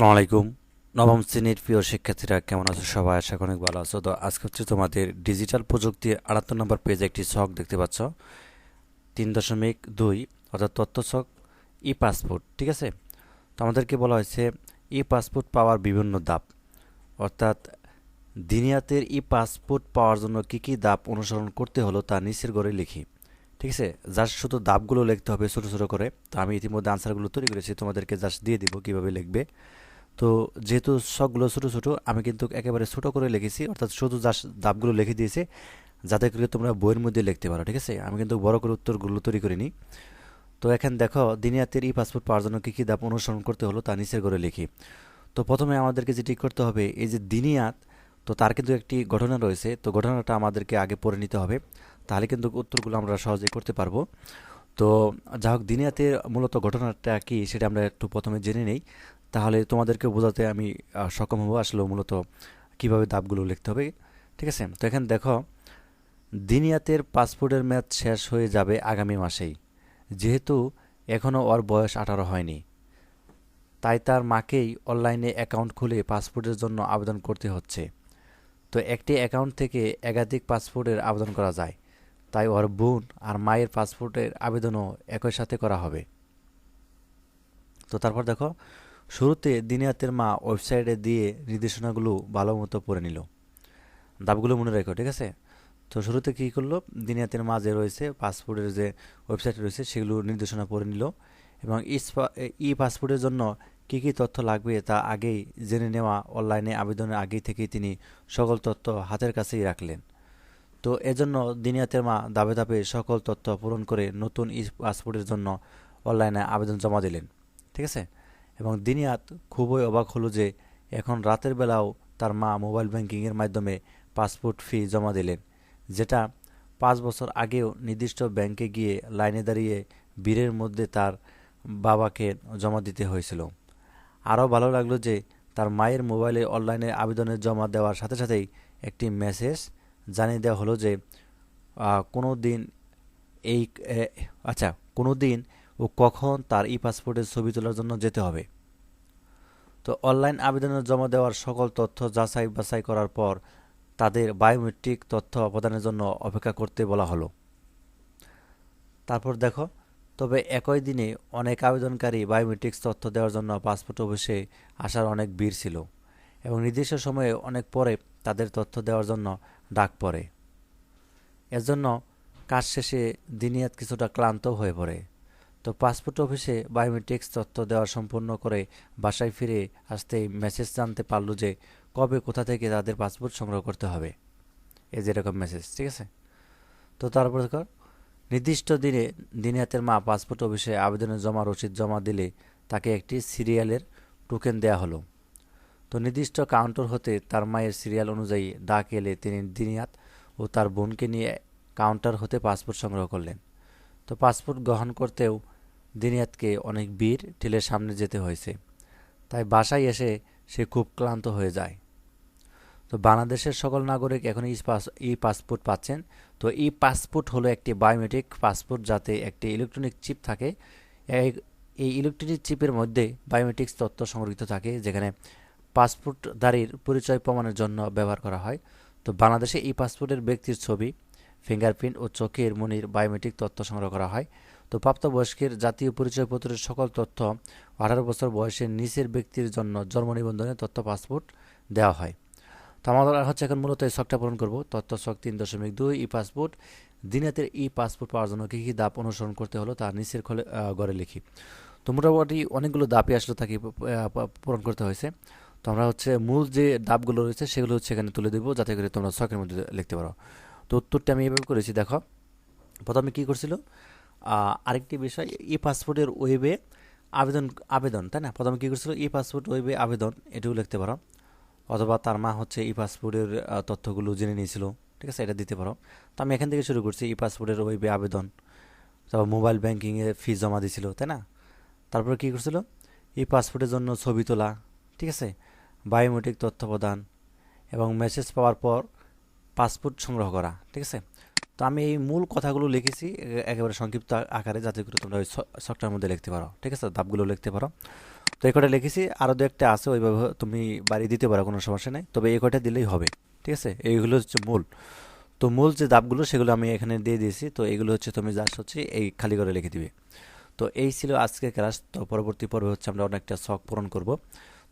আসসালামু আলাইকুম। নবম শ্রেণির প্রিয় শিক্ষার্থীরা, কেমন আছো সবাই? আশা অনেক ভালো আছো। তো আজকে হচ্ছে তোমাদের ডিজিটাল প্রযুক্তির আটাত্তর নম্বর পেজে একটি ছক দেখতে পাচ্ছ। তিন দশমিক দুই, অর্থাৎ তথ্য ছক ই পাসপোর্ট ঠিক আছে? তো আমাদেরকে বলা হয়েছে ই পাসপোর্ট পাওয়ার বিভিন্ন ধাপ। অর্থাৎ দিনিয়াতের ই পাসপোর্ট পাওয়ার জন্য কী কী ধাপ অনুসরণ করতে হলো তা নিচের ঘরে লিখি, ঠিক আছে? জাস্ট শুধু ধাপগুলো লিখতে হবে ছোটো ছোটো করে। তো আমি ইতিমধ্যে আনসারগুলো তৈরি করেছি। তোমাদেরকে জাস্ট দিয়ে দিব কীভাবে লিখবে। তো যেহেতু সবগুলো ছোটো ছোটো, আমি কিন্তু একেবারে ছোটো করে লিখেছি, অর্থাৎ শুধু যা ধাপগুলো লিখে দিয়েছি, যাতে করে তোমরা বইয়ের মধ্যে লিখতে পারো, ঠিক আছে? আমি কিন্তু বড় করে উত্তরগুলো তৈরি করিনি। তো এখন দেখো দিনিয়াতের ই পাসপোর্ট পাওয়ার জন্য কী কী ধাপ অনুসরণ করতে হলো তা নিচের করে লিখি। তো প্রথমে আমাদেরকে যেটি করতে হবে, এই যে দিনিয়াত, তো তার কিন্তু একটি ঘটনা রয়েছে, তো ঘটনাটা আমাদেরকে আগে পড়ে নিতে হবে, তাহলে কিন্তু উত্তরগুলো আমরা সহজেই করতে পারব। তো যা হোক, দিনিয়াতের মূলত ঘটনাটা কি সেটা আমরা একটু প্রথমে জেনে নেই। তাহলে তোমাদেরকে বোঝাতে আমি সক্ষম হব আসলে মূলত কীভাবে ধাপগুলো লিখতে হবে। ঠিক আছে? তো এখানে দেখো, দিনিয়াতের পাসপোর্টের মেয়াদ শেষ হয়ে যাবে আগামী মাসেই। যেহেতু এখনও ওর বয়স আঠারো হয়নি। তাই তার মাকেই অনলাইনে অ্যাকাউন্ট খুলে পাসপোর্টের জন্য আবেদন করতে হচ্ছে। তো একটি অ্যাকাউন্ট থেকে একাধিক পাসপোর্টের আবেদন করা যায়। তাই ওর বোন আর মায়ের পাসপোর্টের আবেদনও একই সাথে করা হবে। তো তারপর দেখো শুরুতে দিনিয়াতের মা ওয়েবসাইটে দিয়ে নির্দেশনাগুলো ভালো মতো পড়ে নিল। দাবগুলো মনে রেখো, ঠিক আছে? তো শুরুতে কী করল? দিনিয়াতের মা যে রয়েছে, পাসপোর্টের যে ওয়েবসাইট রয়েছে, সেগুলো নির্দেশনা পড়ে নিল এবং ই পাসপোর্টের জন্য কী কী তথ্য লাগবে তা আগেই জেনে নেওয়া, অনলাইনে আবেদনের আগে থেকেই তিনি সকল তথ্য হাতের কাছেই রাখলেন। তো এজন্য দিনিয়াতের মা দাবে ধাপে সকল তথ্য পূরণ করে নতুন ই পাসপোর্টের জন্য অনলাইনে আবেদন জমা দিলেন, ঠিক আছে? এবং দিনিয়াত খুবই অবাক হলো যে এখন রাতের বেলাও তার মা মোবাইল ব্যাংকিংয়ের মাধ্যমে পাসপোর্ট ফি জমা দিলেন, যেটা পাঁচ বছর আগেও নির্দিষ্ট ব্যাংকে গিয়ে লাইনে দাঁড়িয়ে ভিড়ের মধ্যে তার বাবাকে জমা দিতে হয়েছিল। আরও ভালো লাগল যে তার মায়ের মোবাইলে অনলাইনে আবেদনের জমা দেওয়ার সাথে সাথেই একটি মেসেজ জানিয়ে দেওয়া হলো যে কোনো দিন এই আচ্ছা কোনো দিন ও কখন তার ই পাসপোর্টের ছবি তোলার জন্য যেতে হবে। তো অনলাইন আবেদনের জমা দেওয়ার সকল তথ্য যাচাই বাছাই করার পর তাদের বায়োমেট্রিক তথ্য প্রদানের জন্য অপেক্ষা করতে বলা হলো। তারপর দেখো, তবে একই দিনে অনেক আবেদনকারী বায়োমেট্রিক্স তথ্য দেওয়ার জন্য পাসপোর্ট অফিসে আসার অনেক ভিড় ছিল এবং নির্দিষ্ট সময়ে অনেক পরে তাদের তথ্য দেওয়ার জন্য ডাক পড়ে। এর জন্য কাজ শেষে দিনিয়াত কিছুটা ক্লান্ত হয়ে পড়ে। তো পাসপোর্ট অফিসে বায়োমেট্রিক্স তথ্য দেওয়া সম্পূর্ণ করে বাসায় ফিরে আসতেই মেসেজ জানতে পারল যে কবে কোথা থেকে তাদের পাসপোর্ট সংগ্রহ করতে হবে। এই যেরকম মেসেজ ঠিক আছে? তো তারপর নির্দিষ্ট দিনে দিনিয়াতের মা পাসপোর্ট অফিসে আবেদনের জমা, রসিদ জমা দিলে তাকে একটি সিরিয়ালের টোকেন দেয়া হলো। তো নির্দিষ্ট কাউন্টার হতে তার মায়ের সিরিয়াল অনুযায়ী ডাক এলে তিনি দিনিয়াত ও তার বোনকে নিয়ে কাউন্টার হতে পাসপোর্ট সংগ্রহ করলেন। তো পাসপোর্ট গ্রহণ করতেও দিনিয়াতকে অনেক বীর ঠেলে সামনে যেতে হয়েছে। তাই বাসায় এসে সে খুব ক্লান্ত হয়ে যায়। তো বাংলাদেশের সকল নাগরিক এখন ই পাস, ই পাসপোর্ট পাচ্ছেন। তো ই পাসপোর্ট হলো একটি বায়োমেট্রিক পাসপোর্ট যাতে একটি ইলেকট্রনিক চিপ থাকে। এই- ইলেকট্রনিক চিপের মধ্যে বায়োমেট্রিক্স তথ্য সংরক্ষিত থাকে, যেখানে পাসপোর্টধারীর পরিচয় প্রমাণের জন্য ব্যবহার করা হয়। তো বাংলাদেশে ই পাসপোর্টের ব্যক্তির ছবি ফিঙ্গারপ্রিন্ট ও চোখের মনির বায়োমেট্রিক তথ্য সংগ্রহ করা হয়। তো প্রাপ্তবয়স্কের জাতীয় পরিচয়পত্রের সকল তথ্য আঠারো বছর বয়সের নিচের ব্যক্তির জন্য জন্ম নিবন্ধনের তথ্য পাসপোর্ট দেওয়া হয়। তো আমাদের হচ্ছে এখন মূলত এই শখটা পূরণ করব। তথ্য শখ তিন দশমিক দুই, ই পাসপোর্ট। দিনাতের ই পাসপোর্ট পাওয়ার জন্য কী কী দাপ অনুসরণ করতে হলো তার নিচের খলে গড়ে লিখি। তো মোটামুটি অনেকগুলো ধাপই আসলে তাকে পূরণ করতে হয়েছে। তো আমরা হচ্ছে মূল যে দাপগুলো রয়েছে সেগুলো হচ্ছে এখানে তুলে দেবো যাতে করে তোমরা শখের মধ্যে লিখতে পারো। তো উত্তরটা আমি এভাবে করেছি, দেখো। প্রথমে কী করছিল? আরেকটি বিষয় ই পাসপোর্টের ওয়েবে আবেদন আবেদন, তাই না? প্রথমে কী করছিল? ই পাসপোর্ট ওয়েবে আবেদন, এটিও লিখতে পারো। অথবা তার মা হচ্ছে ই পাসপোর্টের তথ্যগুলো জেনে নিয়েছিল, ঠিক আছে? এটা দিতে পারো। তো আমি এখান থেকে শুরু করছি ই পাসপোর্টের ওয়েবে আবেদন। তারপর মোবাইল ব্যাঙ্কিংয়ে ফি জমা দিছিল, তাই না? তারপরে কী করছিল? ই পাসপোর্টের জন্য ছবি তোলা, ঠিক আছে? বায়োমেট্রিক তথ্য প্রদান এবং মেসেজ পাওয়ার পর পাসপোর্ট সংগ্রহ করা, ঠিক আছে? তো আমি এই মূল কথাগুলো লিখেছি, একেবারে সংক্ষিপ্ত আকারে, যাতে করে তোমরা ওই সফটওয়্যার মধ্যে লিখতে পারো, ঠিক আছে? ধাপগুলো লিখতে পারো। তো এই কটা লিখেছি আরও দু একটা আছে, ওইভাবে তুমি বাড়ি দিতে পারো, কোনো সমস্যা নেই। তবে এই কটা দিলেই হবে, ঠিক আছে? এইগুলো হচ্ছে মূল। তো মূল যে ধাপগুলো, সেগুলো আমি এখানে দিয়ে দিয়েছি। তো এগুলো হচ্ছে তুমি জাস্ট হচ্ছে এই খালি করে লিখে দিবে। তো এই ছিল আজকের ক্লাস তো পরবর্তী পর্বে হচ্ছে আমরা অনেকটা শখ পূরণ করব।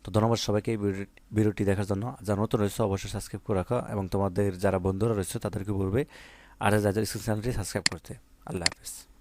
তো ধন্যবাদ সবাইকে এই ভিডিও- ভিডিওটি দেখার জন্য। যারা নতুন রয়েছে, অবশ্যই সাবস্ক্রাইব করে রাখো এবং তোমাদের যারা বন্ধুরা রয়েছে, তাদেরকে বলবে, আর যাদের চ্যানেলটি সাবস্ক্রাইব করতে। আল্লাহ হাফিজ।